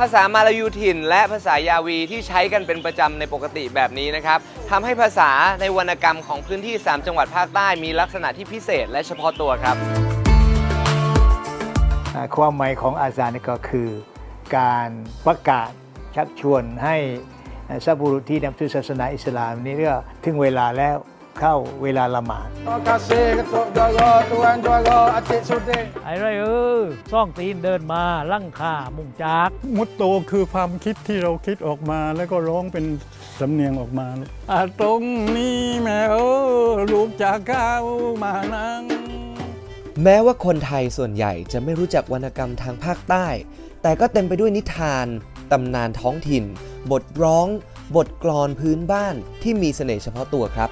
ภาษามาลายูถิ่น และภาษายาวีที่ใช้กันเป็นประจำในปกติแบบนี้นะครับทำให้ภาษาในวรรณกรรมของพื้นที่ 3 จังหวัดภาคใต้มีลักษณะที่พิเศษและเฉพาะตัวครับ ความหมายของอาซานนี่ก็คือ การประกาศชักชวนให้อ่าสัพบุรุษที่นับถือศาสนาอิสลามนี่เรียกว่าถึงเวลาแล้ว เข้าเวลาละหมาด Terima kasih Ketuk Juara, Tuan Juara, Atik Sudin. ไอ้ไรเออซ่องตีนเดินมาลั่งค่ามุ่งจากมุตโตคือความคิดที่เราคิดออกมาแล้วก็ร้องเป็นสำเนียงออกมาอาตรงนี้แม่เออลูกจากข้าวมานั่งแม้ว่าคนไทยส่วนใหญ่จะไม่รู้จักวรรณกรรมทางภาคใต้ แต่ก็เต็มไปด้วยนิทาน ตำนานท้องถิ่น บทร้อง บทกลอนพื้นบ้านที่มีเสน่ห์เฉพาะตัวครับ